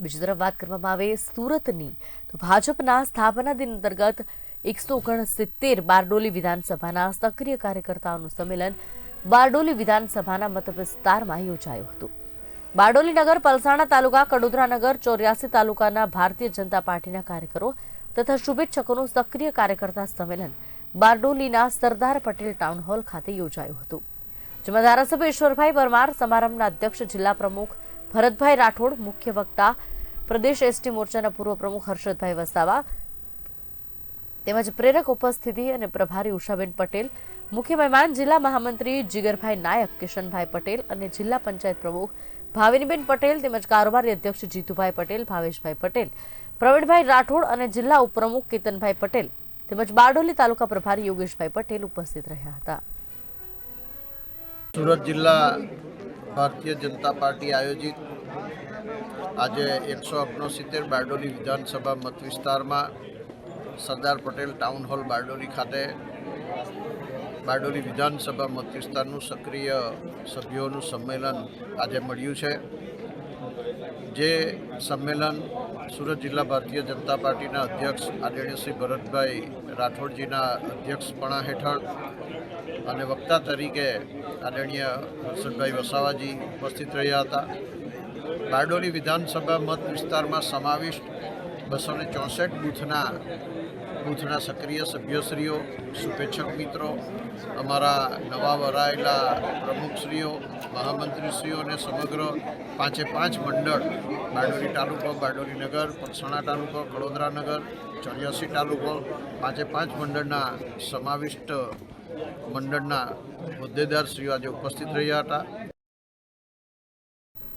બીજી તરફ વાત કરવામાં આવે સુરતની. તો ભાજપના સ્થાપના દિન અંતર્ગત એકસો ઓગણસિત્તેર બારડોલી વિધાનસભાના સક્રિય કાર્યકર્તાઓનું સંમેલન બારડોલી વિધાનસભાના મત વિસ્તારમાં યોજાયું હતું. બારડોલી નગર, પલસાણા તાલુકા, કડોદરા નગર, ચોર્યાસી તાલુકાના ભારતીય જનતા પાર્ટીના કાર્યકરો તથા શુભેચ્છકોનું સક્રિય કાર્યકર્તા સંમેલન બારડોલીના સરદાર પટેલ ટાઉન હોલ ખાતે યોજાયું હતું. જેમાં ધારાસભ્ય ઈશ્વરભાઈ પરમાર સમારંભના અધ્યક્ષ, જિલ્લા પ્રમુખ ભરતભાઈ રાઠોડ, મુખ્ય વક્તા, પ્રદેશ એસટી મોરચાના પૂર્વ પ્રમુખ હર્ષદભાઈ વસાવા, તેમજ પ્રેરક ઉપસ્થિતિ અને પ્રભારી ઉષાબેન પટેલ, મુખ્ય મહેમાન જિલ્લા મહામંત્રી જીગરભાઈ નાયક, કિશનભાઈ પટેલ અને જિલ્લા પંચાયત પ્રમુખ ભાવિનીબેન પટેલ તેમજ કારોબારી અધ્યક્ષ જીતુભાઈ પટેલ, ભાવેશભાઈ પટેલ, પ્રવીણભાઈ રાઠોડ અને જિલ્લા ઉપપ્રમુખ કેતનભાઈ પટેલ તેમજ બારડોલી તાલુકા પ્રભારી યોગેશભાઈ પટેલ ઉપસ્થિત રહ્યા હતા. સુરત જિલ્લા ભારતીય જનતા પાર્ટી આયોજિત આજે એકસો ઓગણસિત્તેર બારડોલી વિધાનસભા મતવિસ્તારમાં સરદાર પટેલ ટાઉન હોલ બારડોલી ખાતે બારડોલી વિધાનસભા મતવિસ્તારનું સક્રિય સભ્યોનું સંમેલન આજે મળ્યું છે. જે સંમેલન સુરત જિલ્લા ભારતીય જનતા પાર્ટીના અધ્યક્ષ આદરણીય શ્રી ભરતભાઈ રાઠોડજીના અધ્યક્ષપણા હેઠળ અને વક્તા તરીકે આદરણીય હર્ષદભાઈ વસાવાજી ઉપસ્થિત રહ્યા હતા. બારડોલી વિધાનસભા મત વિસ્તારમાં સમાવિષ્ટ બસો ને ચોસઠ બૂથના બૂથના સક્રિય સભ્યશ્રીઓ, શુભેચ્છક મિત્રો, અમારા નવા વરાયેલા પ્રમુખશ્રીઓ, મહામંત્રીશ્રીઓ અને સમગ્ર પાંચે પાંચ મંડળ, બારડોલી તાલુકો, બારડોલી નગર પલસાણા તાલુકો કડોદરા નગર, ચોર્યાસી તાલુકો, પાંચે પાંચ મંડળના સમાવિષ્ટ મંડળના હોદ્દેદારશ્રીઓ આજે ઉપસ્થિત રહ્યા હતા.